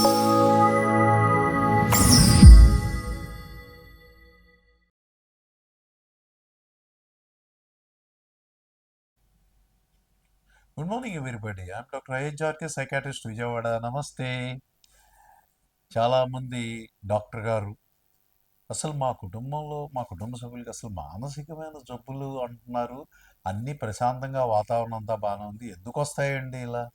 Good morning everybody I'm doctor ఐహెచ్ఆర్కే psychiatrist Vijayawada నమస్తే చాలామంది doctor గారు అసలు మా కుటుంబంలో మా కుటుంబ సభ్యులకి అసలు మానసికమైన జబ్బులు అంటున్నారు. అన్నీ ప్రశాంతంగా వాతావరణం అంతా బాగానే ఉంది. ఎందుకు వస్తాయండి ఇలా?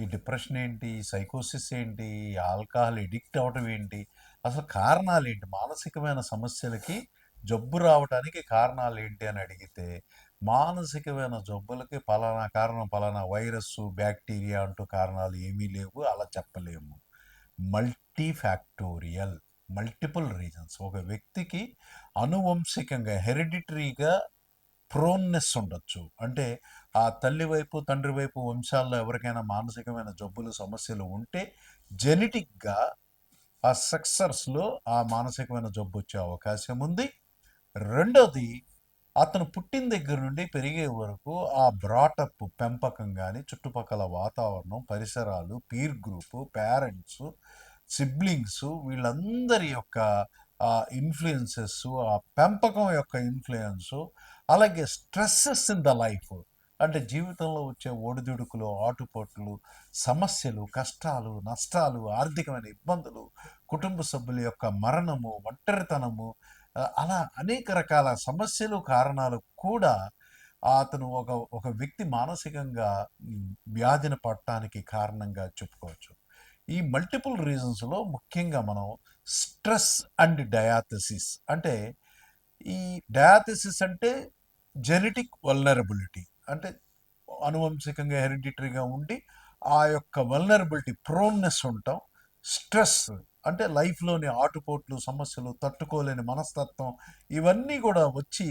ఈ డిప్రెషన్ ఏంటి? ఈ సైకోసిస్ ఏంటి? ఆల్కహాల్ ఎడిక్ట్ అవ్వడం ఏంటి? అసలు కారణాలు ఏంటి? మానసికమైన సమస్యలకి జబ్బు రావడానికి కారణాలు ఏంటి అని అడిగితే మానసికమైన జబ్బులకి పలానా కారణం పలానా వైరస్ బ్యాక్టీరియా అంటూ కారణాలు ఏమీ లేవు అలా చెప్పలేము. Multi factorial multiple reasons. ఒక వ్యక్తికి అనువంశికంగా హెరిడిటరీగా ప్రోన్నెస్ ఉండొచ్చు. అంటే ఆ తల్లి వైపు తండ్రి వైపు వంశాల్లో ఎవరికైనా మానసికమైన జబ్బులు సమస్యలు ఉంటే జెనెటిక్గా ఆ సక్సర్స్లో ఆ మానసికమైన జబ్బు వచ్చే అవకాశం ఉంది. రెండోది అతను పుట్టిన దగ్గర నుండి పెరిగే వరకు ఆ బ్రాటప్ పెంపకం కానీ చుట్టుపక్కల వాతావరణం పరిసరాలు పీర్ గ్రూపు పేరెంట్స్ సిబ్లింగ్స్ వీళ్ళందరి యొక్క ఆ ఇన్ఫ్లుయెన్సెస్ ఆ పెంపకం యొక్క ఇన్ఫ్లుయెన్సు అలాగే స్ట్రెస్సెస్ ఇన్ ద లైఫ్. అంటే జీవితంలో వచ్చే ఒడిదుడుకులు ఆటుపోట్లు సమస్యలు కష్టాలు నష్టాలు ఆర్థికమైన ఇబ్బందులు కుటుంబ సభ్యుల యొక్క మరణము ఒంటరితనము అలా అనేక రకాల సమస్యలు కారణాలు కూడా అతను ఒక ఒక వ్యక్తి మానసికంగా వ్యాధిని పడటానికి కారణంగా చెప్పుకోవచ్చు. ఈ మల్టిపుల్ రీజన్స్లో ముఖ్యంగా మనం స్ట్రెస్ అండ్ డయాథసిస్ అంటే ఈ డయాథసిస్ అంటే జెనెటిక్ వల్నరబిలిటీ అంటే అనువంశికంగా హెరిడిటరీగా ఉండి ఆ యొక్క వల్నరబిలిటీ ప్రోన్నెస్ ఉంటాం స్ట్రెస్ అంటే లైఫ్లోని ఆటుపోట్లు సమస్యలు తట్టుకోలేని మనస్తత్వం ఇవన్నీ కూడా వచ్చి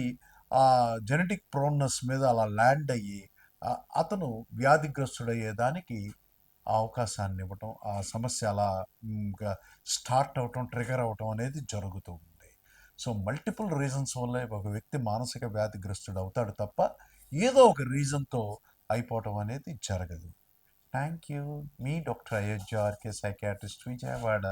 ఆ జెనెటిక్ ప్రోన్నెస్ మీద అలా ల్యాండ్ అయ్యి అతను వ్యాధిగ్రస్తుడయ్యేదానికి ఆ అవకాశాన్ని ఇవ్వటం ఆ సమస్య అలా ఇంకా స్టార్ట్ అవటం ట్రిగర్ అవటం అనేది జరుగుతూ ఉంది. సో మల్టిపుల్ రీజన్స్ వల్ల ఒక వ్యక్తి మానసిక వ్యాధిగ్రస్తుడు అవుతాడు తప్ప ఏదో ఒక రీజన్తో అయిపోవటం అనేది జరగదు. Thank you me doctor Ayodhya RK psychiatrist Vijayawada.